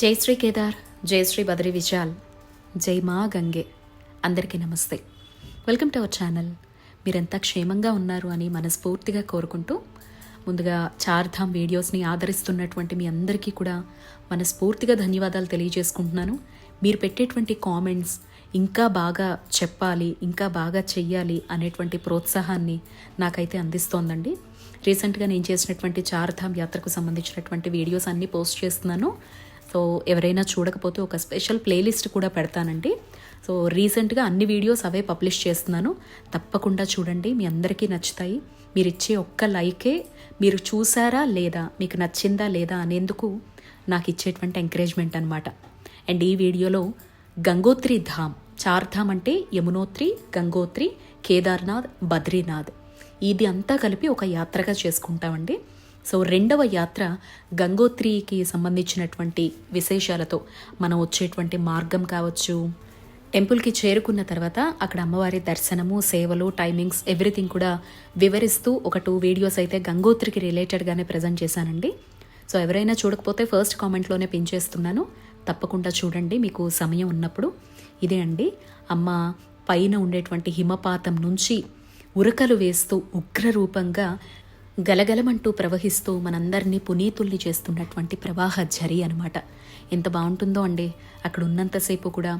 జై శ్రీ కేదార్ జై శ్రీ బద్రి విశాల్ జై మా గంగే. అందరికీ namaste. Welcome to our channel మీరంతా క్షేమంగా ఉన్నారు అని మనస్ఫూర్తిగా కోరుకుంటూ ముందుగా చార్ధామ్ వీడియోస్ని ఆదరిస్తున్నటువంటి మీ అందరికీ కూడా మనస్ఫూర్తిగా ధన్యవాదాలు తెలియజేసుకుంటున్నాను. మీరు పెట్టేటువంటి కామెంట్స్ ఇంకా బాగా చెప్పాలి ఇంకా బాగా చెయ్యాలి అనేటువంటి ప్రోత్సాహాన్ని నాకైతే అందిస్తోందండి. రీసెంట్గా నేను చేసినటువంటి చార్ధామ్ యాత్రకు సంబంధించినటువంటి వీడియోస్ అన్నీ పోస్ట్ చేస్తున్నాను. సో ఎవరైనా చూడకపోతే ఒక స్పెషల్ ప్లేలిస్ట్ కూడా పెడతానండి. సో రీసెంట్గా అన్ని వీడియోస్ అవే పబ్లిష్ చేస్తున్నాను. తప్పకుండా చూడండి మీ అందరికీ నచ్చుతాయి. మీరు ఇచ్చే ఒక్క లైకే మీరు చూసారా లేదా మీకు నచ్చిందా లేదా అనేందుకు నాకు ఇచ్చేటువంటి ఎంకరేజ్మెంట్ అనమాట అండ్ ఈ వీడియోలో గంగోత్రి ధామ్ చార్ధామ్ అంటే యమునోత్రి గంగోత్రి కేదార్నాథ్ బద్రీనాథ్. ఇది అంతా కలిపి ఒక యాత్రగా చేసుకుంటామండి. సో రెండవ యాత్ర గంగోత్రికి సంబంధించినటువంటి విశేషాలతో మనం వచ్చేటువంటి మార్గం కావచ్చు. టెంపుల్కి చేరుకున్న తర్వాత అక్కడ అమ్మవారి దర్శనము సేవలు టైమింగ్స్ ఎవ్రీథింగ్ కూడా వివరిస్తూ ఒక టూ వీడియోస్ అయితే గంగోత్రికి రిలేటెడ్గానే ప్రజెంట్ చేశానండి. సో ఎవరైనా చూడకపోతే ఫస్ట్ కామెంట్లోనే పిన్ చేస్తున్నాను. తప్పకుండా చూడండి మీకు సమయం ఉన్నప్పుడు. ఇదే అండి అమ్మ పైన ఉండేటువంటి హిమపాతం నుంచి ఉరకలు వేస్తూ ఉగ్రరూపంగా గలగలమంటూ ప్రవహిస్తూ మనందరినీ పునీతుల్ని చేస్తున్నటువంటి ప్రవాహ ఝరి అనమాట ఎంత బాగుంటుందో అండి. అక్కడ ఉన్నంతసేపు కూడా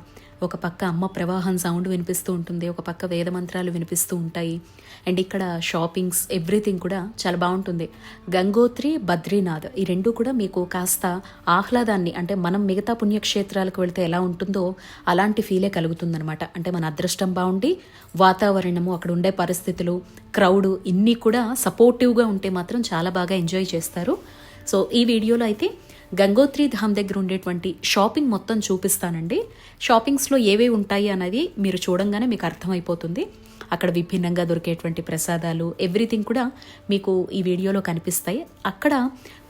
ఒక పక్క అమ్మ ప్రవాహం సౌండ్ వినిపిస్తూ ఉంటుంది ఒక పక్క వేద మంత్రాలు వినిపిస్తూ ఉంటాయి. అండ్ ఇక్కడ షాపింగ్స్ ఎవ్రీథింగ్ కూడా చాలా బాగుంటుంది. గంగోత్రి బద్రీనాథ్ ఈ రెండు కూడా మీకు కాస్త ఆహ్లాదాన్ని అంటే మనం మిగతా పుణ్యక్షేత్రాలకు వెళితే ఎలా ఉంటుందో అలాంటి ఫీలే కలుగుతుందనమాట అంటే మన అదృష్టం బాగుండి వాతావరణము అక్కడ ఉండే పరిస్థితులు క్రౌడ్ ఇన్ని కూడా సపోర్టివ్గా ఉంటే మాత్రం చాలా బాగా ఎంజాయ్ చేస్తారు. సో ఈ వీడియోలో అయితే గంగోత్రి ధామ్ దగ్గర ఉండేటువంటి షాపింగ్ మొత్తం చూపిస్తానండి. షాపింగ్స్లో ఏవే ఉంటాయి అనేది మీరు చూడంగానే మీకు అర్థమైపోతుంది. అక్కడ విభిన్నంగా దొరికేటువంటి ప్రసాదాలు ఎవ్రీథింగ్ కూడా మీకు ఈ వీడియోలో కనిపిస్తాయి. అక్కడ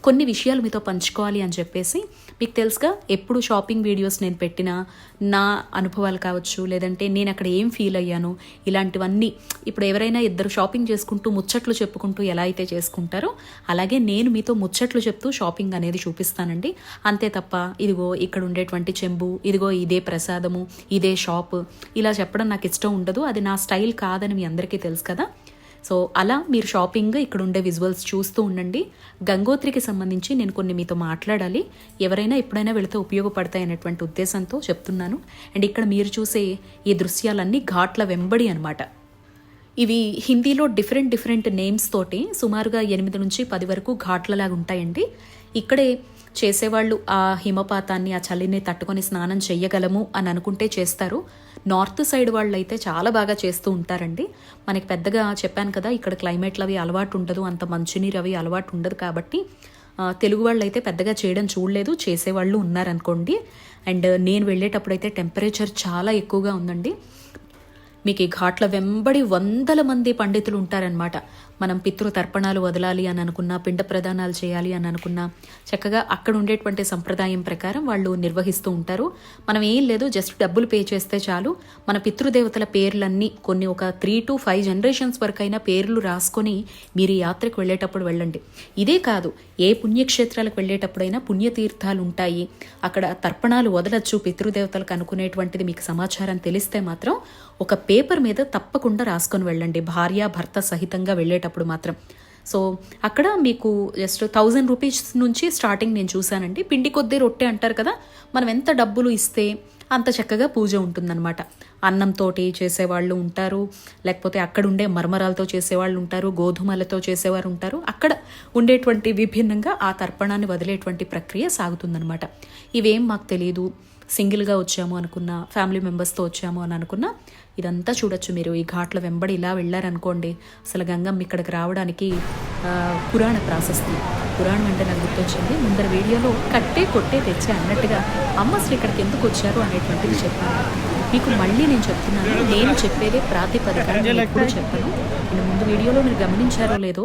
కొన్ని విషయాలు మీతో పంచుకోవాలి అని చెప్పేసి మీకు తెలుసుగా ఎప్పుడు షాపింగ్ వీడియోస్ నేను పెట్టినా నా అనుభవాలు కావచ్చు లేదంటే నేను అక్కడ ఏం ఫీల్ అయ్యాను ఇలాంటివన్నీ ఇప్పుడు ఎవరైనా ఇద్దరు షాపింగ్ చేసుకుంటూ ముచ్చట్లు చెప్పుకుంటూ ఎలా అయితే చేసుకుంటారో అలాగే నేను మీతో ముచ్చట్లు చెప్తూ షాపింగ్ అనేది చూపిస్తానండి. అంతే తప్ప ఇదిగో ఇక్కడ ఉండేటువంటి చెంబు ఇదిగో ఇదే ప్రసాదము ఇదే షాప్ ఇలా చెప్పడం నాకు ఇష్టం ఉండదు అది నా స్టైల్ కాదని మీ అందరికీ తెలుసు కదా. సో అలా మీరు షాపింగ్ ఇక్కడ ఉండే విజువల్స్ చూస్తూ ఉండండి. గంగోత్రికి సంబంధించి నేను కొన్ని మీతో మాట్లాడాలి. ఎవరైనా ఎప్పుడైనా వెళితే ఉపయోగపడతాయి అనేటువంటి ఉద్దేశంతో చెప్తున్నాను. అండ్ ఇక్కడ మీరు చూసే ఈ దృశ్యాలన్నీ ఘాట్ల వెంబడి అనమాట ఇవి హిందీలో డిఫరెంట్ డిఫరెంట్ నేమ్స్ తోటి సుమారుగా ఎనిమిది నుంచి పది వరకు ఘాట్లలాగా ఉంటాయండి. ఇక్కడే చేసేవాళ్ళు ఆ హిమపాతాన్ని ఆ చలిని తట్టుకొని స్నానం చేయగలము అని అనుకుంటే చేస్తారు. నార్త్ సైడ్ వాళ్ళు అయితే చాలా బాగా చేస్తూ ఉంటారండి. మనకి పెద్దగా చెప్పాను కదా ఇక్కడ క్లైమేట్లు అవి అలవాటు ఉండదు అంత మంచినీరు అవి అలవాటు ఉండదు కాబట్టి తెలుగు వాళ్ళు అయితే పెద్దగా చేయడం చూడలేదు చేసేవాళ్ళు ఉన్నారనుకోండి. అండ్ నేను వెళ్ళేటప్పుడు అయితే టెంపరేచర్ చాలా ఎక్కువగా ఉందండి. మీకు ఈ ఘాట్ల వెంబడి వందల మంది పండితులు ఉంటారనమాట మనం పితృ తర్పణాలు వదలాలి అని అనుకున్నా పిండ ప్రదానాలు చేయాలి అని అనుకున్నా చక్కగా అక్కడ ఉండేటువంటి సంప్రదాయం ప్రకారం వాళ్ళు నిర్వహిస్తూ ఉంటారు. మనం ఏం లేదు జస్ట్ డబ్బులు పే చేస్తే చాలు. మన పితృదేవతల పేర్లన్నీ కొన్ని ఒక త్రీ టు ఫైవ్ జనరేషన్స్ వరకైనా పేర్లు రాసుకొని మీరు యాత్రకు వెళ్ళేటప్పుడు వెళ్ళండి. ఇదే కాదు ఏ పుణ్యక్షేత్రాలకు వెళ్ళేటప్పుడైనా పుణ్యతీర్థాలు ఉంటాయి. అక్కడ తర్పణాలు వదలచ్చు పితృదేవతలకు అనుకునేటువంటిది మీకు సమాచారం తెలిస్తే మాత్రం ఒక పేపర్ మీద తప్పకుండా రాసుకొని వెళ్ళండి. భార్య భర్త సహితంగా వెళ్ళేటప్పుడు మాత్రం. సో అక్కడ మీకు జస్ట్ థౌజండ్ రూపీస్ నుంచి స్టార్టింగ్ నేను చూశానండి. పిండి కొద్దీ రొట్టె అంటారు కదా మనం ఎంత డబ్బులు ఇస్తే అంత చక్కగా పూజ ఉంటుందన్నమాట. అన్నంతో చేసేవాళ్ళు ఉంటారు లేకపోతే అక్కడ ఉండే మర్మరాలతో చేసేవాళ్ళు ఉంటారు గోధుమలతో చేసేవారు ఉంటారు. అక్కడ ఉండేటువంటి విభిన్నంగా ఆ తర్పణాన్ని వదిలేటువంటి ప్రక్రియ సాగుతుందన్నమాట. ఇవేం మాకు తెలియదు సింగిల్గా వచ్చాము అనుకున్నా ఫ్యామిలీ మెంబర్స్తో వచ్చాము అని అనుకున్నా ఇదంతా చూడొచ్చు మీరు. ఈ ఘాట్ల వెంబడి ఇలా వెళ్ళారనుకోండి అసలు గంగమ్మ ఇక్కడికి రావడానికి పురాణ ప్రాశస్తి. పురాణం అంటే నాకు గుర్తొచ్చింది. ముందర వీడియోలో కట్టే కొట్టే తెచ్చే అన్నట్టుగా అమ్మ అసలు ఇక్కడికి ఎందుకు వచ్చారు అనేటువంటిది చెప్పాను. మీకు మళ్ళీ నేను చెప్తున్నాను. నేను చెప్పేదే ప్రాతిపదిక ఎప్పుడు చెప్పను. నేను ముందు వీడియోలో మీరు గమనించారో లేదో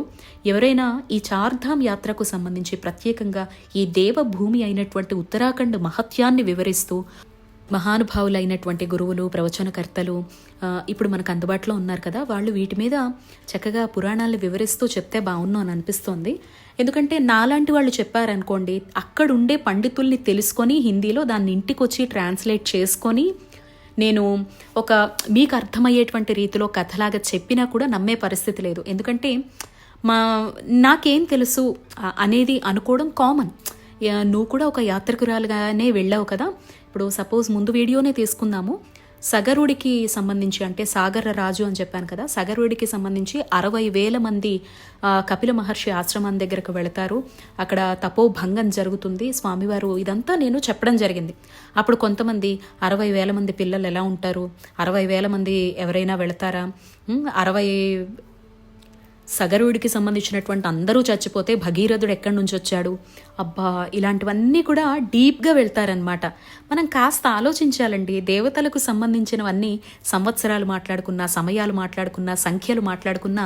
ఎవరైనా ఈ చార్ధామ్ యాత్రకు సంబంధించి ప్రత్యేకంగా ఈ దేవభూమి అయినటువంటి ఉత్తరాఖండ్ మహత్యాన్ని వివరిస్తూ మహానుభావులైనటువంటి గురువులు ప్రవచనకర్తలు ఇప్పుడు మనకు అందుబాటులో ఉన్నారు కదా వాళ్ళు వీటి మీద చక్కగా పురాణాలు వివరిస్తూ చెప్తే బాగున్నాను అని అనిపిస్తోంది. ఎందుకంటే నాలాంటి వాళ్ళు చెప్పారనుకోండి అక్కడుండే పండితుల్ని తెలుసుకొని హిందీలో దాన్ని ఇంటికి వచ్చి ట్రాన్స్లేట్ చేసుకొని నేను ఒక మీకు అర్థమయ్యేటువంటి రీతిలో కథలాగా చెప్పినా కూడా నమ్మే పరిస్థితి లేదు. ఎందుకంటే మా నాకేం తెలుసు అనేది అనుకోవడం కామన్. నువ్వు కూడా ఒక యాత్రికురాలుగానే వెళ్ళావు కదా ఇప్పుడు సపోజ్ ముందు వీడియోనే తీసుకుందాము. సగరుడికి సంబంధించి అంటే సాగర రాజు అని చెప్పాను కదా సగరుడికి సంబంధించి అరవై వేల మంది కపిల మహర్షి ఆశ్రమం దగ్గరకు వెళతారు. అక్కడ తపోభంగం జరుగుతుంది. స్వామివారు ఇదంతా నేను చెప్పడం జరిగింది. అప్పుడు కొంతమంది అరవై వేల మంది పిల్లలు ఎలా ఉంటారు? అరవై వేల మంది ఎవరైనా వెళతారా? అరవై సగరుడికి సంబంధించినటువంటి అందరూ చచ్చిపోతే భగీరథుడు ఎక్కడి నుంచి వచ్చాడు? అబ్బా ఇలాంటివన్నీ కూడా డీప్గా వెళ్తారనమాట మనం కాస్త ఆలోచించాలండి. దేవతలకు సంబంధించినవన్నీ సంవత్సరాలు మాట్లాడుకున్నా సమయాలు మాట్లాడుకున్నా సంఖ్యలు మాట్లాడుకున్నా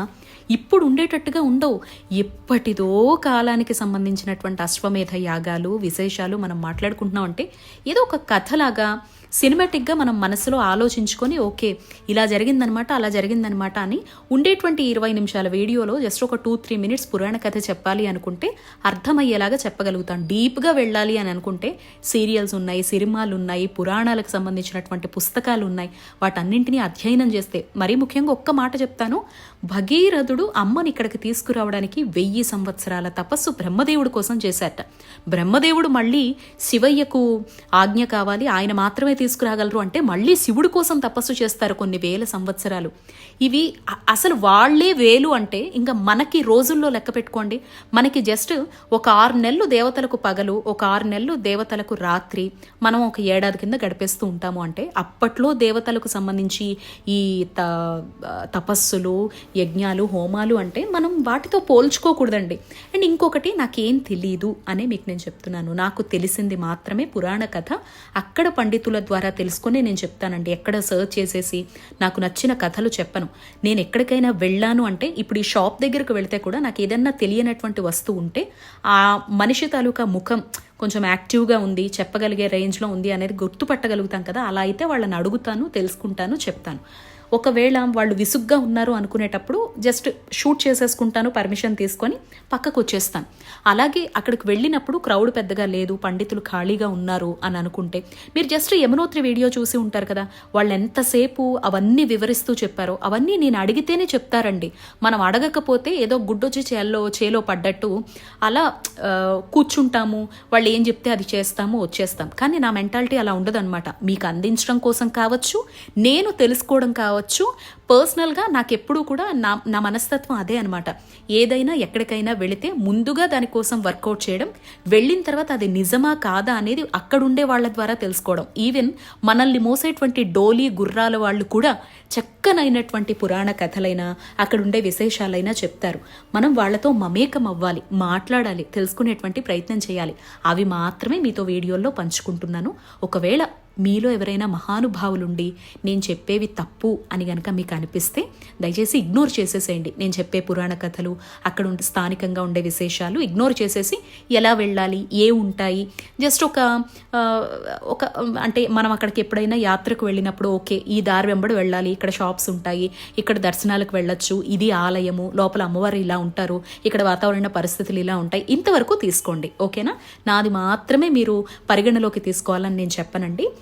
ఇప్పుడు ఉండేటట్టుగా ఉండవు. ఎప్పటిదో కాలానికి సంబంధించినటువంటి అశ్వమేధ యాగాలు విశేషాలు మనం మాట్లాడుకుంటున్నాం అంటే ఏదో ఒక కథలాగా సినిమాటిక్గా మనం మనసులో ఆలోచించుకొని ఓకే ఇలా జరిగిందనమాట అలా జరిగిందనమాట అని ఉండేటువంటి ఇరవై నిమిషాల వీడియోలో జస్ట్ ఒక టూ త్రీ మినిట్స్ పురాణ కథ చెప్పాలి అనుకుంటే అర్థమయ్యేలాగా చెప్పగలుగుతాం. డీప్గా వెళ్ళాలి అని అనుకుంటే సీరియల్స్ ఉన్నాయి సినిమాలు ఉన్నాయి పురాణాలకు సంబంధించినటువంటి పుస్తకాలు ఉన్నాయి. వాటన్నింటినీ అధ్యయనం చేస్తే మరీ ముఖ్యంగా ఒక్క మాట చెప్తాను భగీరథుడు అమ్మని ఇక్కడికి తీసుకురావడానికి వెయ్యి సంవత్సరాల తపస్సు బ్రహ్మదేవుడి కోసం చేశారట. బ్రహ్మదేవుడు మళ్ళీ శివయ్యకు ఆజ్ఞ కావాలి ఆయన మాత్రమే తీసుకురాగలరు అంటే మళ్ళీ శివుడి కోసం తపస్సు చేస్తారు కొన్ని వేల సంవత్సరాలు. ఇవి అసలు వాళ్ళే వేలు అంటే ఇంకా మనకి రోజుల్లో లెక్క పెట్టుకోండి. మనకి జస్ట్ ఒక ఆరు నెలలు దేవతలకు పగలు ఒక ఆరు నెలలు దేవతలకు రాత్రి మనం ఒక ఏడాది కింద గడిపేస్తూ ఉంటాము అంటే అప్పట్లో దేవతలకు సంబంధించి ఈ త తపస్సులు యజ్ఞాలు హోమాలు అంటే మనం వాటితో పోల్చుకోకూడదండి. అండ్ ఇంకొకటి నాకేం తెలియదు అనే మీకు నేను చెప్తున్నాను. నాకు తెలిసింది మాత్రమే పురాణ కథ అక్కడ పండితుల ద్వారా తెలుసుకొని నేను చెప్తానండి. ఎక్కడ సర్చ్ చేసేసి నాకు నచ్చిన కథలు చెప్పను. నేను ఎక్కడికైనా వెళ్ళాను అంటే ఇప్పుడు ఈ షాప్ దగ్గరకు వెళితే కూడా నాకు ఏదన్నా తెలియనటువంటి వస్తువు ఉంటే ఆ మనిషి తాలూకా ముఖం కొంచెం యాక్టివ్గా ఉంది చెప్పగలిగే రేంజ్లో ఉంది అనేది గుర్తుపట్టగలుగుతాం కదా. అలా అయితే వాళ్ళని అడుగుతాను తెలుసుకుంటాను చెప్తాను. ఒకవేళ వాళ్ళు విసుగ్గా ఉన్నారు అనుకునేటప్పుడు జస్ట్ షూట్ చేసేసుకుంటాను పర్మిషన్ తీసుకొని పక్కకు వచ్చేస్తాను. అలాగే అక్కడికి వెళ్ళినప్పుడు క్రౌడ్ పెద్దగా లేదు పండితులు ఖాళీగా ఉన్నారు అని అనుకుంటే మీరు జస్ట్ యమునోత్రి వీడియో చూసి ఉంటారు కదా వాళ్ళు ఎంతసేపు అవన్నీ వివరిస్తూ చెప్పారో అవన్నీ నేను అడిగితేనే చెప్తారండి. మనం అడగకపోతే ఏదో గుడ్డొచ్చి చేలో చేలో పడ్డట్టు అలా కూర్చుంటాము వాళ్ళు ఏం చెప్తే అది చేస్తాము వచ్చేస్తాం. కానీ నా మెంటాలిటీ అలా ఉండదన్నమాట. మీకు అందించడం కోసం కావచ్చు నేను తెలుసుకోవడం కావచ్చు పర్సనల్గా నాకు ఎప్పుడూ కూడా నా నా మనస్తత్వం అదే అనమాట ఏదైనా ఎక్కడికైనా వెళితే ముందుగా దానికోసం వర్కౌట్ చేయడం వెళ్ళిన తర్వాత అది నిజమా కాదా అనేది అక్కడుండే వాళ్ళ ద్వారా తెలుసుకోవడం. ఈవెన్ మనల్ని మోసేటువంటి డోలీ గుర్రాల వాళ్ళు కూడా చక్కనైనటువంటి పురాణ కథలైనా అక్కడుండే విశేషాలైనా చెప్తారు. మనం వాళ్ళతో మమేకం అవ్వాలి మాట్లాడాలి తెలుసుకునేటువంటి ప్రయత్నం చేయాలి. అవి మాత్రమే మీతో వీడియోల్లో పంచుకుంటున్నాను. ఒకవేళ మీలో ఎవరైనా మహానుభావులుండి నేను చెప్పేవి తప్పు అని గనక మీకు అనిపిస్తే దయచేసి ఇగ్నోర్ చేసేసేయండి. నేను చెప్పే పురాణ కథలు అక్కడ ఉండే స్థానికంగా ఉండే విశేషాలు ఇగ్నోర్ చేసేసి ఎలా వెళ్ళాలి ఏ ఉంటాయి? జస్ట్ ఒక ఒక అంటే మనం అక్కడికి ఎప్పుడైనా యాత్రకు వెళ్ళినప్పుడు ఓకే ఈ దారి వెంబడి వెళ్ళాలి ఇక్కడ షాప్స్ ఉంటాయి ఇక్కడ దర్శనాలకు వెళ్ళొచ్చు ఇది ఆలయము లోపల అమ్మవారు ఇలా ఉంటారు ఇక్కడ వాతావరణ పరిస్థితులు ఇలా ఉంటాయి ఇంతవరకు తీసుకోండి. ఓకేనా? నాది మాత్రమే మీరు పరిగణలోకి తీసుకోవాలని నేను చెప్పనండి.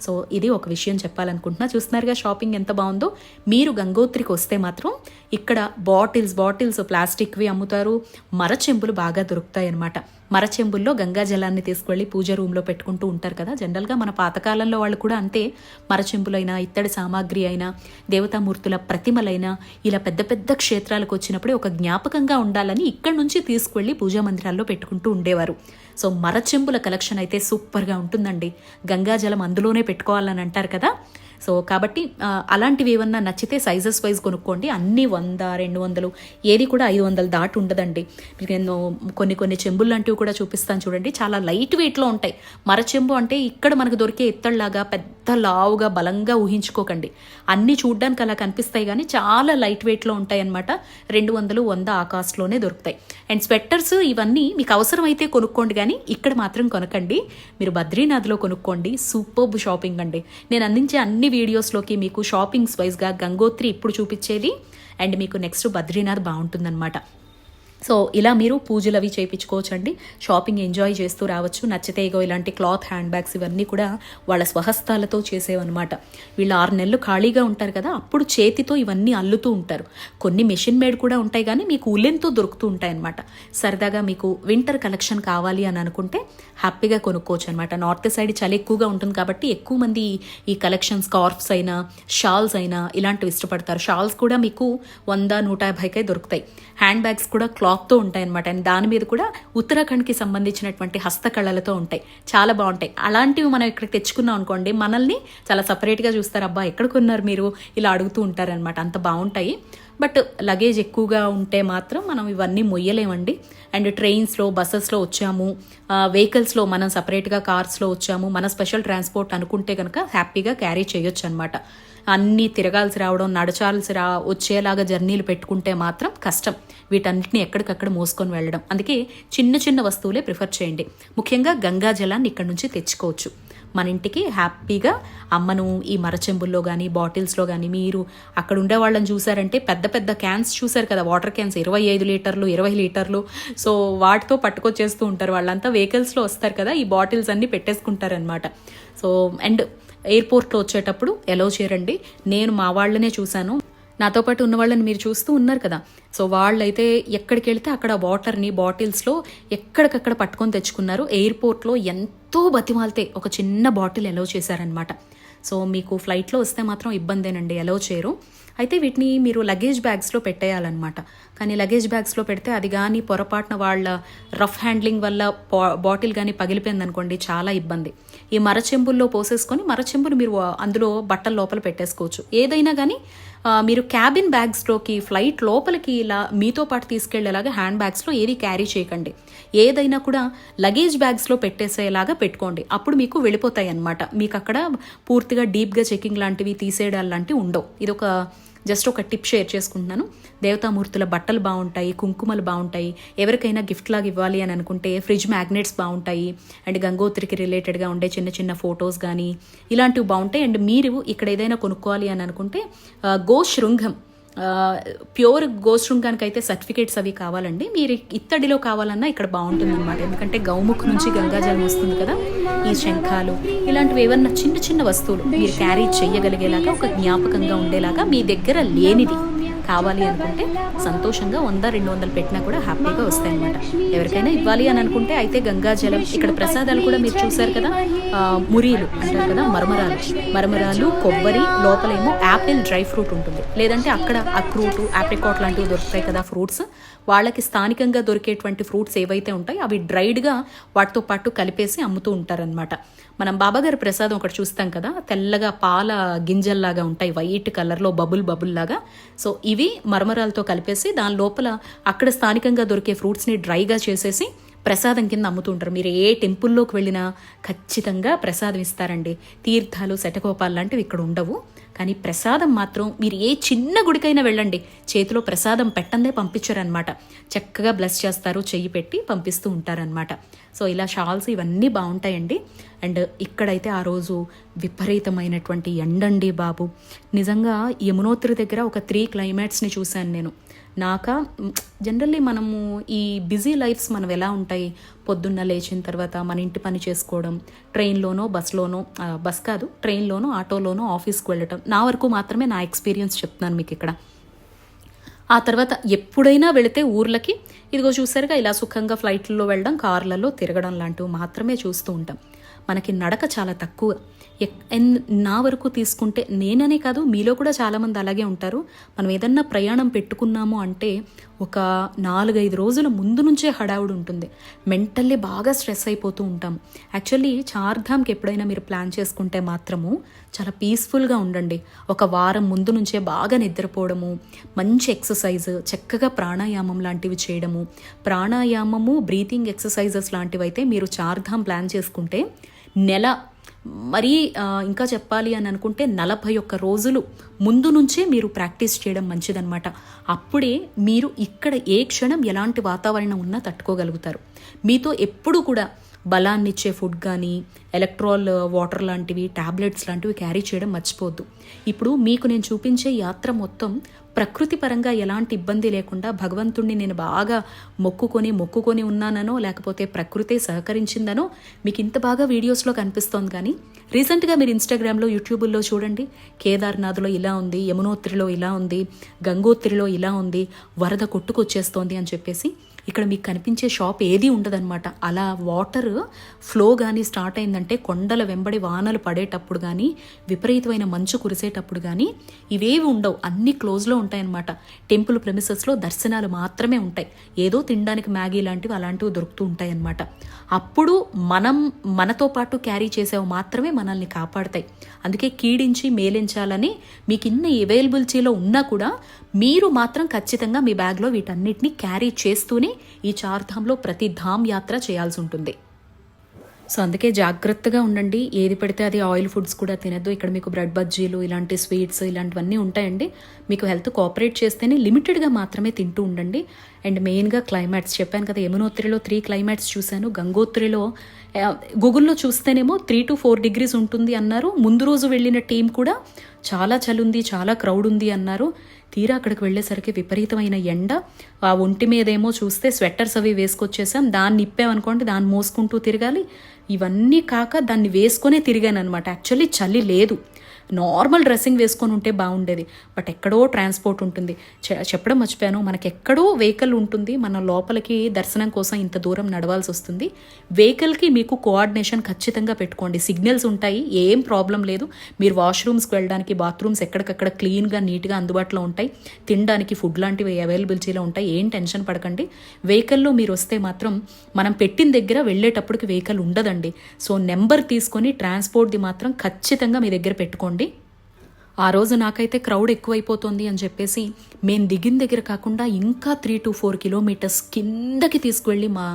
సో ఇది ఒక విషయం చెప్పాలనుకుంటున్నా. చూస్తున్నారుగా షాపింగ్ ఎంత బాగుందో. మీరు గంగోత్రికి వస్తే మాత్రం ఇక్కడ బాటిల్స్ బాటిల్స్ ప్లాస్టిక్వి అమ్ముతారు. మరచెంబులు బాగా దొరుకుతాయి అన్నమాట మరచెంబుల్లో గంగా జలాన్ని తీసుకువెళ్ళి పూజ రూమ్లో పెట్టుకుంటూ ఉంటారు కదా. జనరల్గా మన పాతకాలంలో వాళ్ళు కూడా అంతే. మరచెంబులైనా ఇత్తడి సామాగ్రి అయినా దేవతామూర్తుల ప్రతిమలైనా ఇలా పెద్ద పెద్ద క్షేత్రాలకు వచ్చినప్పుడే ఒక జ్ఞాపకంగా ఉండాలని ఇక్కడి నుంచి తీసుకువెళ్ళి పూజా మందిరాల్లో పెట్టుకుంటూ ఉండేవారు. సో మరచెంబుల కలెక్షన్ అయితే సూపర్గా ఉంటుందండి. గంగాజలం అందులోనే పెట్టుకోవాలని అంటారు కదా. సో కాబట్టి అలాంటివి ఏమన్నా నచ్చితే సైజెస్ వైజ్ కొనుక్కోండి. అన్నీ వంద రెండు వందలు ఏది కూడా ఐదు వందలు దాటి ఉండదండి. మీకు నేను కొన్ని కొన్ని చెంబులు లాంటివి కూడా చూపిస్తాను చూడండి. చాలా లైట్ వెయిట్లో ఉంటాయి. మరచెంబు అంటే ఇక్కడ మనకు దొరికే ఇత్తడిలాగా పెద్ద లావుగా బలంగా ఊహించుకోకండి. అన్నీ చూడ్డానికి అలా కనిపిస్తాయి కానీ చాలా లైట్ వెయిట్లో ఉంటాయి అన్నమాట. రెండు వందలు వంద ఆ కాస్ట్లోనే దొరుకుతాయి. అండ్ స్వెట్టర్స్ ఇవన్నీ మీకు అవసరమైతే కొనుక్కోండి కానీ ఇక్కడ మాత్రం కొనకండి. మీరు బద్రీనాథ్లో కొనుక్కోండి. సూపర్బ్ షాపింగ్ అండి. నేను అందించే అన్ని వీడియోస్లోకి మీకు షాపింగ్స్ వైజ్గా గంగోత్రి ఇప్పుడు చూపించేది. అండ్ మీకు నెక్స్ట్ బద్రీనాథ్ బాగుంటుందన్నమాట. సో ఇలా మీరు పూజలు అవి చేయించుకోవచ్చు అండి షాపింగ్ ఎంజాయ్ చేస్తూ రావచ్చు. నచ్చితే ఇగో ఇలాంటి క్లాత్ హ్యాండ్ బ్యాగ్స్ ఇవన్నీ కూడా వాళ్ళ స్వహస్తాలతో చేసేవన్నమాట. వీళ్ళు ఆరు నెలలు ఖాళీగా ఉంటారు కదా అప్పుడు చేతితో ఇవన్నీ అల్లుతూ ఉంటారు. కొన్ని మెషిన్ మేడ్ కూడా ఉంటాయి కానీ మీకు ఉలెన్తో దొరుకుతూ ఉంటాయి అనమాట సరదాగా మీకు వింటర్ కలెక్షన్ కావాలి అని అనుకుంటే హ్యాపీగా కొనుక్కోవచ్చు అనమాట నార్త్ సైడ్ చలి ఎక్కువగా ఉంటుంది కాబట్టి ఎక్కువ మంది ఈ కలెక్షన్ స్కార్ఫ్స్ అయినా షాల్స్ అయినా ఇలాంటివి ఇష్టపడతారు. షాల్స్ కూడా మీకు వంద నూట యాభైకే దొరుకుతాయి. హ్యాండ్ బ్యాగ్స్ కూడా క్లాత్ క్లాత్తో ఉంటాయి అనమాట అండ్ దాని మీద కూడా ఉత్తరాఖండ్కి సంబంధించినటువంటి హస్తకళలతో ఉంటాయి. చాలా బాగుంటాయి. అలాంటివి మనం ఇక్కడ తెచ్చుకున్నాం అనుకోండి మనల్ని చాలా సపరేట్గా చూస్తారు అబ్బా ఎక్కడ కొన్నారు మీరు? ఇలా అడుగుతూ ఉంటారనమాట అంత బాగుంటాయి. బట్ లగేజ్ ఎక్కువగా ఉంటే మాత్రం మనం ఇవన్నీ మొయ్యలేమండి. అండ్ ట్రైన్స్లో బస్సెస్లో వచ్చాము. వెహికల్స్లో మనం సపరేట్గా కార్స్లో వచ్చాము. మన స్పెషల్ ట్రాన్స్పోర్ట్ అనుకుంటే కనుక హ్యాపీగా క్యారీ చేయొచ్చు అనమాట అన్నీ తిరగాల్సి రావడం నడచాల్సి రా వచ్చేలాగా జర్నీలు పెట్టుకుంటే మాత్రం కష్టం. వీటన్నిటిని ఎక్కడికక్కడ మోసుకొని వెళ్ళడం. అందుకే చిన్న చిన్న వస్తువులే ప్రిఫర్ చేయండి. ముఖ్యంగా గంగా జలాన్ని ఇక్కడ నుంచి తెచ్చుకోవచ్చు. మన ఇంటికి హ్యాపీగా అమ్మను ఈ మరచెంబుల్లో కానీ బాటిల్స్లో కానీ మీరు అక్కడ ఉండే వాళ్ళని చూసారంటే పెద్ద పెద్ద క్యాన్స్ చూసారు కదా. వాటర్ క్యాన్స్ ఇరవై ఐదు లీటర్లు ఇరవై లీటర్లు. సో వాటితో పట్టుకొచ్చేస్తూ ఉంటారు. వాళ్ళంతా వెహికల్స్లో వస్తారు కదా. ఈ బాటిల్స్ అన్నీ పెట్టేసుకుంటారనమాట సో అండ్ ఎయిర్పోర్ట్లో వచ్చేటప్పుడు ఎలో చేయరండి నేను మా వాళ్ళనే చూశాను. నాతో పాటు ఉన్న వాళ్ళని మీరు చూస్తూ ఉన్నారు కదా. సో వాళ్ళైతే ఎక్కడికి వెళ్తే అక్కడ వాటర్ని బాటిల్స్లో ఎక్కడికక్కడ పట్టుకొని తెచ్చుకున్నారు. ఎయిర్పోర్ట్లో ఎంతో బతిమాలితే ఒక చిన్న బాటిల్ ఎలో చేశారనమాట సో మీకు ఫ్లైట్లో వస్తే మాత్రం ఇబ్బందేనండి. ఎలో చేయరు. అయితే వీటిని మీరు లగేజ్ బ్యాగ్స్లో పెట్టేయాలన్నమాట. కానీ లగేజ్ బ్యాగ్స్లో పెడితే అది కానీ పొరపాటున వాళ్ళ రఫ్ హ్యాండ్లింగ్ వల్ల బాటిల్ కానీ పగిలిపోయిందనుకోండి చాలా ఇబ్బంది. ఈ మరచెంబుల్లో పోసేసుకొని మరచెంబులు మీరు అందులో బట్టల లోపల పెట్టేసుకోవచ్చు. ఏదైనా కానీ మీరు క్యాబిన్ బ్యాగ్స్లోకి ఫ్లైట్ లోపలికి ఇలా మీతో పాటు తీసుకెళ్ళేలాగా హ్యాండ్ బ్యాగ్స్లో ఏది క్యారీ చేయకండి. ఏదైనా కూడా లగేజ్ బ్యాగ్స్లో పెట్టేసేలాగా పెట్టుకోండి. అప్పుడు మీకు వెళ్ళిపోతాయి అన్నమాట మీకు అక్కడ పూర్తిగా డీప్గా చెకింగ్ లాంటివి తీసేయడాలు లాంటివి ఉండవు. ఇది ఒక జస్ట్ ఒక టిప్ షేర్ చేసుకుంటున్నాను. దేవతామూర్తుల బట్టలు బాగుంటాయి కుంకుమలు బాగుంటాయి. ఎవరికైనా గిఫ్ట్ లాగా ఇవ్వాలి అని అనుకుంటే ఫ్రిడ్జ్ మ్యాగ్నెట్స్ బాగుంటాయి. అండ్ గంగోత్రికి రిలేటెడ్గా ఉండే చిన్న చిన్న ఫొటోస్ కానీ ఇలాంటివి బాగుంటాయి. అండ్ మీరు ఇక్కడ ఏదైనా కొనుక్కోవాలి అని అనుకుంటే గో శృంగం ప్యూర్ గోశృంగానికి అయితే సర్టిఫికేట్స్ అవి కావాలండి. మీరు ఇత్తడిలో కావాలన్నా ఇక్కడ బాగుంటుంది అనమాట ఎందుకంటే గౌముఖ్ నుంచి గంగాజలం వస్తుంది కదా ఈ శంఖాలు ఇలాంటివి ఏమన్నా చిన్న చిన్న వస్తువులు మీరు క్యారీ చేయగలిగేలాగా ఒక జ్ఞాపకంగా ఉండేలాగా మీ దగ్గర లేనిది. కావాలి అనుకుంటే సంతోషంగా వంద రెండు వందలు పెట్టినా కూడా హ్యాపీగా వస్తాయి అనమాట ఎవరికైనా ఇవ్వాలి అని అనుకుంటే అయితే గంగాజలం ఇక్కడ ప్రసాదాలు కూడా మీరు చూసారు కదా మురీలు అంటారు కదా మరమరాలు. మరమరాలు కొబ్బరి లోపలేమో యాపిల్ డ్రై ఫ్రూట్ ఉంటుంది. లేదంటే అక్కడ అక్రూట్ యాప్రికాట్ లాంటివి దొరుకుతాయి కదా ఫ్రూట్స్. వాళ్ళకి స్థానికంగా దొరికేటువంటి ఫ్రూట్స్ ఏవైతే ఉంటాయో అవి డ్రైడ్గా వాటితో పాటు కలిపేసి అమ్ముతూ ఉంటారనమాట మనం బాబాగారి ప్రసాదం ఒకటి చూస్తాం కదా తెల్లగా పాల గింజల్లాగా ఉంటాయి వైట్ కలర్లో బబుల్ బబుల్ లాగా సో ఇవి మరమరాలతో కలిపేసి దాని లోపల అక్కడ స్థానికంగా దొరికే ఫ్రూట్స్ని డ్రైగా చేసేసి ప్రసాదం కింద అమ్ముతుంటారు మీరు ఏ టెంపుల్లోకి వెళ్ళినా ఖచ్చితంగా ప్రసాదం ఇస్తారండి. తీర్థాలు శటకోపాలు లాంటివి ఇక్కడ ఉండవు. కానీ ప్రసాదం మాత్రం మీరు ఏ చిన్న గుడికైనా వెళ్ళండి. చేతిలో ప్రసాదం పెట్టందే పంపించారనమాట చక్కగా బ్లెస్ చేస్తారు చెయ్యి పెట్టి పంపిస్తూ ఉంటారనమాట సో ఇలా షాల్స్ ఇవన్నీ బాగుంటాయండి. అండ్ ఇక్కడైతే ఆ రోజు విపరీతమైనటువంటి ఎండండి బాబు. నిజంగా యమునోత్రి దగ్గర ఒక త్రీ క్లైమేట్స్ని చూశాను నేను. నాక జనరల్లీ మనము ఈ బిజీ లైఫ్స్ మనం ఎలా ఉంటాయి? పొద్దున్న లేచిన తర్వాత మన ఇంటి పని చేసుకోవడం ట్రైన్లోనో బస్లోనో బస్ కాదు ట్రైన్లోనో ఆటోలోనో ఆఫీస్కి వెళ్ళటం. నా వరకు మాత్రమే నా ఎక్స్పీరియన్స్ చెప్తున్నాను మీకు ఇక్కడ. ఆ తర్వాత ఎప్పుడైనా వెళితే ఊర్లకి ఇదిగో చూసారుగా ఇలా సుఖంగా ఫ్లైట్లలో వెళ్ళడం కార్లలో తిరగడం లాంటివి మాత్రమే చూస్తూ ఉంటాం. మనకి నడక చాలా తక్కువ. నా వరకు తీసుకుంటే నేననే కాదు మీలో కూడా చాలామంది అలాగే ఉంటారు. మనం ఏదన్నా ప్రయాణం పెట్టుకున్నాము అంటే ఒక నాలుగైదు రోజుల ముందు నుంచే హడావుడు ఉంటుంది. మెంటల్లీ బాగా స్ట్రెస్ అయిపోతూ ఉంటాం. యాక్చువల్లీ చార్ధామ్కి ఎప్పుడైనా మీరు ప్లాన్ చేసుకుంటే మాత్రము చాలా పీస్ఫుల్గా ఉండండి. ఒక వారం ముందు నుంచే బాగా నిద్రపోవడము మంచి ఎక్సర్సైజ్ చక్కగా ప్రాణాయామం లాంటివి చేయడము ప్రాణాయామము బ్రీతింగ్ ఎక్సర్సైజెస్ లాంటివి అయితే మీరు చార్ధామ్ ప్లాన్ చేసుకుంటే నెల మరీ ఇంకా చెప్పాలి అని అనుకుంటే నలభై ఒక్క రోజులు ముందు నుంచే మీరు ప్రాక్టీస్ చేయడం మంచిదన్నమాట. అప్పుడే మీరు ఇక్కడ ఏ క్షణం ఎలాంటి వాతావరణం ఉన్నా తట్టుకోగలుగుతారు. మీతో ఎప్పుడు కూడా బలాన్ని ఇచ్చే ఫుడ్ కానీ ఎలక్ట్రాల్ వాటర్ లాంటివి టాబ్లెట్స్ లాంటివి క్యారీ చేయడం మర్చిపోవద్దు. ఇప్పుడు మీకు నేను చూపించే యాత్ర మొత్తం ప్రకృతి పరంగా ఎలాంటి ఇబ్బంది లేకుండా భగవంతుణ్ణి నేను బాగా మొక్కుకొని మొక్కుకొని ఉన్నాననో లేకపోతే ప్రకృతే సహకరించిందనో మీకు ఇంత బాగా వీడియోస్లో కనిపిస్తోంది కానీ రీసెంట్గా మీరు ఇన్స్టాగ్రామ్లో యూట్యూబుల్లో చూడండి. కేదార్నాథ్లో ఇలా ఉంది యమునోత్రిలో ఇలా ఉంది గంగోత్రిలో ఇలా ఉంది వరద కొట్టుకొచ్చేస్తోంది అని చెప్పేసి ఇక్కడ మీకు కనిపించే షాప్ ఏది ఉండదన్నమాట. అలా వాటర్ ఫ్లో కానీ స్టార్ట్ అయిందంటే కొండల వెంబడి వానలు పడేటప్పుడు కానీ విపరీతమైన మంచు కురిసేటప్పుడు కానీ ఇవేవి ఉండవు. అన్ని క్లోజ్లో ఉంటాయన్నమాట. టెంపుల్ ప్రెమిసెస్లో దర్శనాలు మాత్రమే ఉంటాయి. ఏదో తినడానికి మ్యాగీ లాంటివి అలాంటివి దొరుకుతూ ఉంటాయన్నమాట. అప్పుడు మనం మనతో పాటు క్యారీ చేసేవి మాత్రమే మనల్ని కాపాడతాయి. అందుకే కీడించి మేలించాలని మీకు ఇన్ని అవైలబిలిటీలో ఉన్నా కూడా మీరు మాత్రం ఖచ్చితంగా మీ బ్యాగ్లో వీటన్నిటిని క్యారీ చేస్తూనే ఈ చార్ధామ్లో ప్రతి ధామ్ యాత్ర చేయాల్సి ఉంటుంది. సో అందుకే జాగ్రత్తగా ఉండండి. ఏది పెడితే అది ఆయిల్ ఫుడ్స్ కూడా తినద్దు. ఇక్కడ మీకు బ్రెడ్ బజ్జీలు ఇలాంటి స్వీట్స్ ఇలాంటివన్నీ ఉంటాయండి. మీకు హెల్త్ కోఆపరేట్ చేస్తేనే లిమిటెడ్గా మాత్రమే తింటూ ఉండండి. అండ్ మెయిన్గా క్లైమాట్స్. చెప్పాను కదా యమునోత్రిలో త్రీ క్లైమాట్స్ చూశాను. గంగోత్రిలో గూగుల్లో చూస్తేనేమో త్రీ టు ఫోర్ డిగ్రీస్ ఉంటుంది అన్నారు. ముందు రోజు వెళ్ళిన టీం కూడా చాలా చలి ఉంది చాలా క్రౌడ్ ఉంది అన్నారు. తీరా అక్కడికి వెళ్ళేసరికి విపరీతమైన ఎండ. ఆ ఒంటి మీదేమో చూస్తే స్వెట్టర్స్ అవి వేసుకొచ్చేసాం. దాన్ని ఇప్పామనుకోండి దాన్ని మోసుకుంటూ తిరగాలి. ఇవన్నీ కాక దాన్ని వేసుకొనే తిరిగాను అనమాట యాక్చువల్లీ చలి లేదు. నార్మల్ డ్రెస్సింగ్ వేసుకొని ఉంటే బాగుండేది. బట్ ఎక్కడో ట్రాన్స్పోర్ట్ ఉంటుంది. చె- చెప్పడం మర్చిపోయాను. మనకి ఎక్కడో వెహికల్ ఉంటుంది. మన లోపలికి దర్శనం కోసం ఇంత దూరం నడవాల్సి వస్తుంది. వెహికల్కి మీకు కోఆర్డినేషన్ ఖచ్చితంగా పెట్టుకోండి. సిగ్నల్స్ ఉంటాయి. ఏం ప్రాబ్లం లేదు. మీరు వాష్రూమ్స్కి వెళ్ళడానికి బాత్రూమ్స్ ఎక్కడికక్కడ క్లీన్గా నీట్గా అందుబాటులో ఉంటాయి. తినడానికి ఫుడ్ లాంటివి అవైలబిలిటీలో ఉంటాయి. ఏం టెన్షన్ పడకండి. వెహికల్లో మీరు వస్తే మాత్రం మనం పెట్టిన దగ్గర వెళ్ళేటప్పటికి వెహికల్ ఉండదండి. సో నెంబర్ తీసుకొని ట్రాన్స్పోర్ట్ది మాత్రం ఖచ్చితంగా మీ దగ్గర పెట్టుకోండి. ఆ రోజు నాకైతే క్రౌడ్ ఎక్కువైపోతుంది అని చెప్పేసి మేము దిగిన దగ్గర కాకుండా ఇంకా త్రీ టు ఫోర్ కిలోమీటర్స్ కిందకి తీసుకువెళ్ళి మా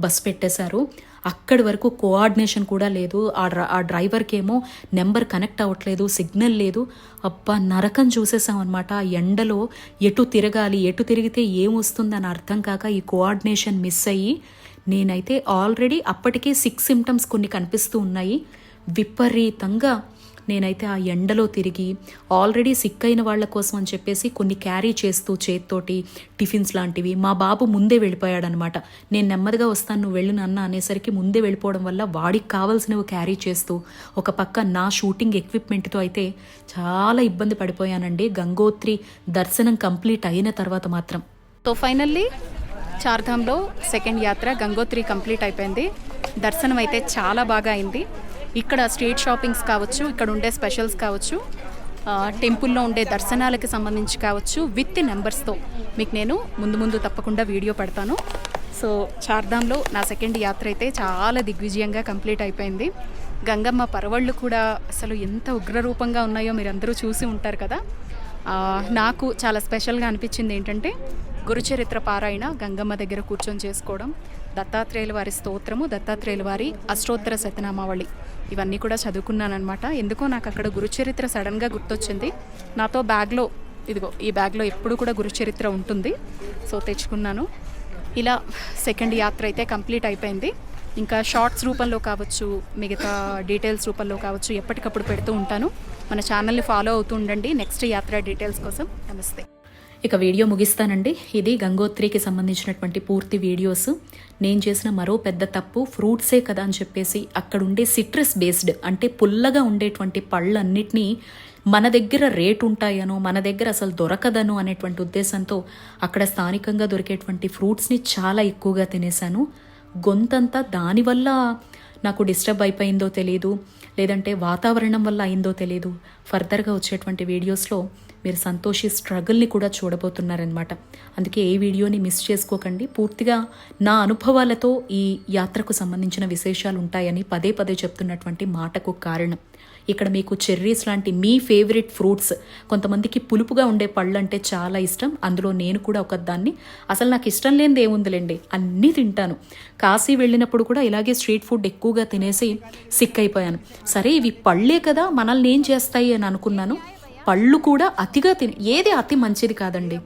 బస్ పెట్టేశారు. అక్కడి వరకు కోఆర్డినేషన్ కూడా లేదు. ఆ డ్ర ఆ డ్రైవర్కి ఏమో నెంబర్ కనెక్ట్ అవ్వట్లేదు సిగ్నల్ లేదు. అబ్బా నరకం చూసేసాం అనమాట ఆ ఎండలో ఎటు తిరగాలి ఎటు తిరిగితే ఏమొస్తుందని అర్థం కాక ఈ కోఆర్డినేషన్ మిస్ అయ్యి నేనైతే ఆల్రెడీ అప్పటికే సిక్స్ సిమ్టమ్స్ కొన్ని కనిపిస్తూ ఉన్నాయి. విపరీతంగా నేనైతే ఆ ఎండలో తిరిగి ఆల్రెడీ సిక్ అయిన వాళ్ళ కోసం అని చెప్పేసి కొన్ని క్యారీ చేస్తూ చేత్తోటి టిఫిన్స్ లాంటివి. మా బాబు ముందే వెళ్ళిపోయాడనమాట. నేను నెమ్మదిగా వస్తాను నువ్వు వెళ్ళు నాన్న అనేసరికి ముందే వెళ్ళిపోవడం వల్ల వాడికి కావాల్సినవి క్యారీ చేస్తూ ఒక పక్క నా షూటింగ్ ఎక్విప్మెంట్తో అయితే చాలా ఇబ్బంది పడిపోయానండి. గంగోత్రి దర్శనం కంప్లీట్ అయిన తర్వాత మాత్రం. సో ఫైనల్లీ చార్ధామ్లో సెకండ్ యాత్ర గంగోత్రి కంప్లీట్ అయిపోయింది. దర్శనం అయితే చాలా బాగా అయింది. ఇక్కడ స్ట్రీట్ షాపింగ్స్ కావచ్చు ఇక్కడ ఉండే స్పెషల్స్ కావచ్చు టెంపుల్లో ఉండే దర్శనాలకి సంబంధించి కావచ్చు విత్ నెంబర్స్తో మీకు నేను ముందు ముందు తప్పకుండా వీడియో పెడతాను. సో చార్ధామ్లో నా సెకండ్ యాత్ర అయితే చాలా దిగ్విజయంగా కంప్లీట్ అయిపోయింది. గంగమ్మ పరవళ్ళు కూడా అసలు ఎంత ఉగ్రరూపంగా ఉన్నాయో మీరు అందరూ చూసి ఉంటారు కదా. నాకు చాలా స్పెషల్గా అనిపించింది ఏంటంటే గురుచరిత్ర పారాయణ గంగమ్మ దగ్గర కూర్చొని చేసుకోవడం దత్తాత్రేయుల వారి స్తోత్రము దత్తాత్రేయుల వారి అష్టోత్తర శతనామావళి ఇవన్నీ కూడా చదువుకున్నానమాట ఎందుకో నాకు అక్కడ గురుచరిత్ర సడన్గా గుర్తొచ్చింది. నాతో బ్యాగ్లో ఇదిగో ఈ బ్యాగ్లో ఎప్పుడు కూడా గురుచరిత్ర ఉంటుంది. సో తెచ్చుకున్నాను. ఇలా సెకండ్ యాత్ర అయితే కంప్లీట్ అయిపోయింది. ఇంకా షార్ట్స్ రూపంలో కావచ్చు మిగతా డీటెయిల్స్ రూపంలో కావచ్చు ఎప్పటికప్పుడు పెడుతూ ఉంటాను. మన ఛానల్ని ఫాలో అవుతూ ఉండండి. నెక్స్ట్ యాత్ర డీటెయిల్స్ కోసం నమస్తే. ఇక వీడియో ముగిస్తానండి. ఇది గంగోత్రికి సంబంధించినటువంటి పూర్తి వీడియోస్. నేను చేసిన మరో పెద్ద తప్పు ఫ్రూట్సే కదా అని చెప్పేసి అక్కడుండే సిట్రస్ బేస్డ్ అంటే పుల్లగా ఉండేటువంటి పళ్ళన్నిటినీ మన దగ్గర రేట్ ఉంటాయనో మన దగ్గర అసలు దొరకదనో అనేటువంటి ఉద్దేశంతో అక్కడ స్థానికంగా దొరికేటువంటి ఫ్రూట్స్ని చాలా ఎక్కువగా తినేశాను. గొంతంతా దానివల్ల నాకు డిస్టర్బ్ అయిపోయిందో తెలియదు లేదంటే వాతావరణం వల్ల అయిందో తెలియదు ఫర్దర్గా వచ్చేటువంటి వీడియోస్లో మీరు సంతోషి స్ట్రగుల్ని కూడా చూడబోతున్నారనమాట అందుకే ఏ వీడియోని మిస్ చేసుకోకండి. పూర్తిగా నా అనుభవాలతో ఈ యాత్రకు సంబంధించిన విశేషాలు ఉంటాయని పదే పదే చెప్తున్నటువంటి మాటకు కారణం. ఇక్కడ మీకు చెర్రీస్ లాంటి మీ ఫేవరెట్ ఫ్రూట్స్ కొంతమందికి పులుపుగా ఉండే పళ్ళు అంటే చాలా ఇష్టం. అందులో నేను కూడా ఒక దాన్ని అసలు నాకు ఇష్టం లేనిది ఏముందిలేండి అన్నీ తింటాను. కాశీ వెళ్ళినప్పుడు కూడా ఇలాగే స్ట్రీట్ ఫుడ్ ఎక్కువగా తినేసి సిక్ అయిపోయాను సరే ఇవి పళ్ళే కదా మనల్ని ఏం చేస్తాయి అని అనుకున్నాను. పళ్ళు కూడా అతిగా తిని ఏది అతి మంచిది కాదండి.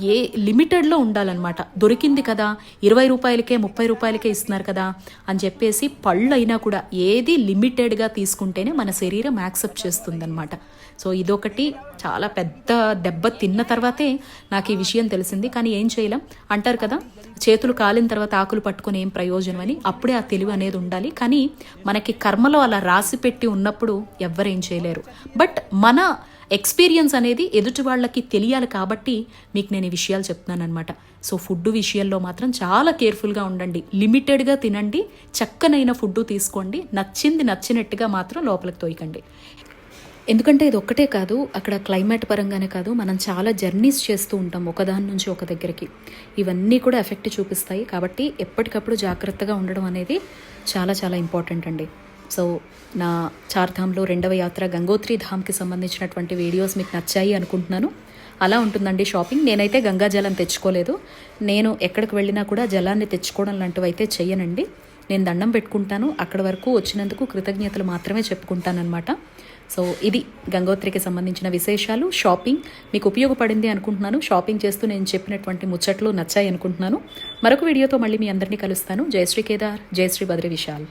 ఏ లిమిటెడ్లో ఉండాలన్నమాట. దొరికింది కదా ఇరవై రూపాయలకే ముప్పై రూపాయలకే ఇస్తున్నారు కదా అని చెప్పేసి పళ్ళు అయినా కూడా ఏది లిమిటెడ్గా తీసుకుంటేనే మన శరీరం యాక్సెప్ట్ చేస్తుందన్నమాట. సో ఇదొకటి. చాలా పెద్ద దెబ్బ తిన్న తర్వాతే నాకు ఈ విషయం తెలిసింది. కానీ ఏం చేయలేం. అంటారు కదా చేతులు కాలిన తర్వాత ఆకులు పట్టుకొని ఏం ప్రయోజనం అని. అప్పుడే ఆ తెలివి అనేది ఉండాలి. కానీ మనకి కర్మలో అలా రాసి పెట్టి ఉన్నప్పుడు ఎవ్వరేం చేయలేరు. బట్ మన ఎక్స్పీరియన్స్ అనేది ఎదుటి వాళ్ళకి తెలియాలి కాబట్టి మీకు నేను ఈ విషయాలు చెప్తున్నాను అనమాట సో ఫుడ్ విషయంలో మాత్రం చాలా కేర్ఫుల్గా ఉండండి. లిమిటెడ్గా తినండి. చక్కనైన ఫుడ్ తీసుకోండి. నచ్చింది నచ్చినట్టుగా మాత్రం లోపలికి తోయకండి. ఎందుకంటే ఇది ఒక్కటే కాదు అక్కడ క్లైమేట్ పరంగానే కాదు మనం చాలా జర్నీస్ చేస్తూ ఉంటాం ఒకదాని నుంచి ఒక దగ్గరికి. ఇవన్నీ కూడా ఎఫెక్ట్ చూపిస్తాయి కాబట్టి ఎప్పటికప్పుడు జాగ్రత్తగా ఉండడం అనేది చాలా చాలా ఇంపార్టెంట్ అండి. సో నా చార్ధామ్లో రెండవ యాత్ర గంగోత్రి ధామ్కి సంబంధించినటువంటి వీడియోస్ మీకు నచ్చాయి అనుకుంటున్నాను. అలా ఉంటుందండి షాపింగ్. నేనైతే గంగా జలం తెచ్చుకోలేదు. నేను ఎక్కడికి వెళ్ళినా కూడా జలాన్ని తెచ్చుకోవడం లాంటివి అయితే చెయ్యనండి. నేను దండం పెట్టుకుంటాను. అక్కడ వరకు వచ్చినందుకు కృతజ్ఞతలు మాత్రమే చెప్పుకుంటానన్నమాట. సో ఇది గంగోత్రికి సంబంధించిన విశేషాలు. షాపింగ్ మీకు ఉపయోగపడింది అనుకుంటున్నాను. షాపింగ్ చేస్తూ నేను చెప్పినటువంటి ముచ్చట్లు నచ్చాయి అనుకుంటున్నాను. మరొక వీడియోతో మళ్ళీ మీ అందరినీ కలుస్తాను. జయశ్రీ కేదార్. జయశ్రీ బద్రి విశాల్.